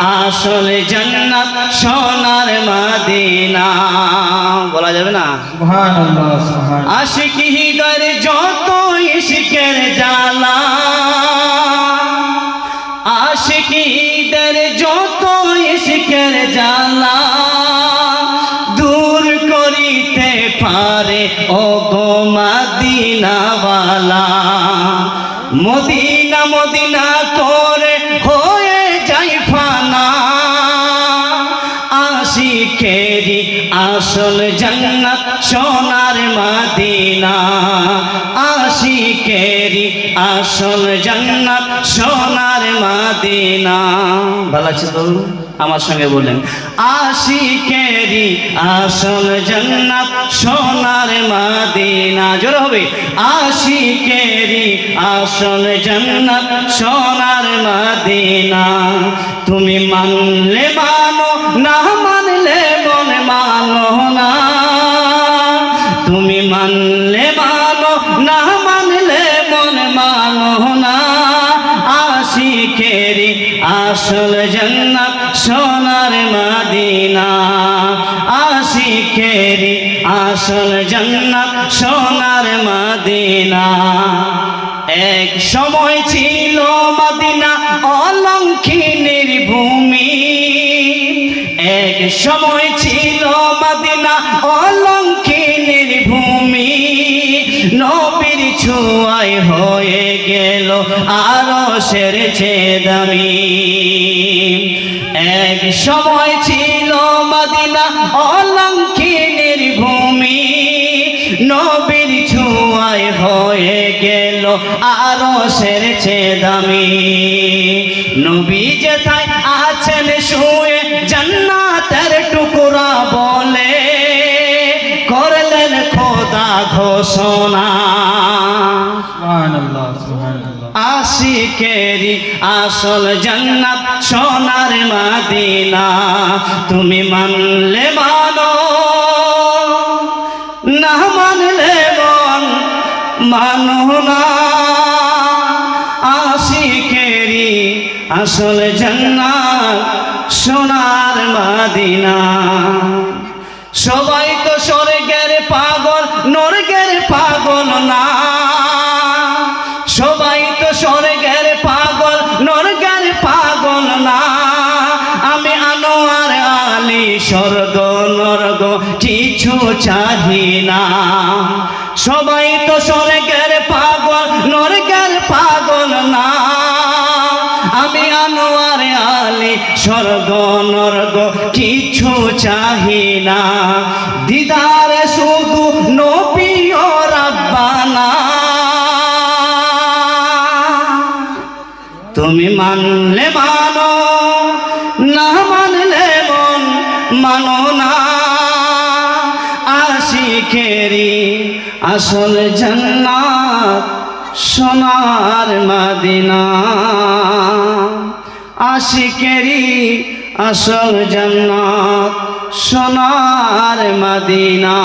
আসল জান্নাত সোনার মদিনা। বলা যাবে না? আশিক হৃদয়ের যত ইশকের জ্বালা আশিক হৃদয়ের যত ইশকের জ্বালা দূর করিতে পারে ও গো মদিনাওয়ালা। মদিনা জান্নাত, সোনার মদিনা। আশিকেরি আসল জান্নাত, সোনার মদিনা। ভালো আছে তো? আমার সঙ্গে বললেন আশিকেরি আসল জান্নাত, সোনার মদিনা। জোর হবে। আশি আশিকেরি আসল জান্নাত, সোনার মদিনা। তুমি মানলে আসল জন্নত সোনার মদিনা। আশিকেরি আসল জন্নত সোনার মদিনা। এক সময় ছিল মাদিনা অলঙ্কিনীর ভূমি। এক সময় ছিল ছুয়ায় হয়ে গেল আরও সের দামি। এক সময় ছিল মদিনা অলঙ্কিনীর ভূমি, নবীর ছুয়ায় হয়ে গেল আরও সের দামি। নবী যেথায় আছেন শুয়ে জান্নাতের টুকরা বলে, করলেন খোদা ঘোষণা। আশিকেরি আসল জান্নাত সোনার মদিনা, তুমি মানলে মানো, না মানলে মন মানো না। আশিকেরি আসল জান্নাত সোনার মদিনা। সবাই তো স্বর্গের পাগল নরগের পাগল না। স্বর্গ, নরগ কিছু চাহি না। সবাই তো স্বর্গের পাগল, নরগের পাগল না। আমি আনোয়ার আলী, স্বর্গ, নর্গ কিছু চাহি না। দিদারে শুধু নবী ও রাব্বানা। তুমি মানলে মানো মানো না আশিকেরি আসল জান্নাত সোনার মাদিনা। আশিকেরি আসল জান্নাত সোনার মদিনা।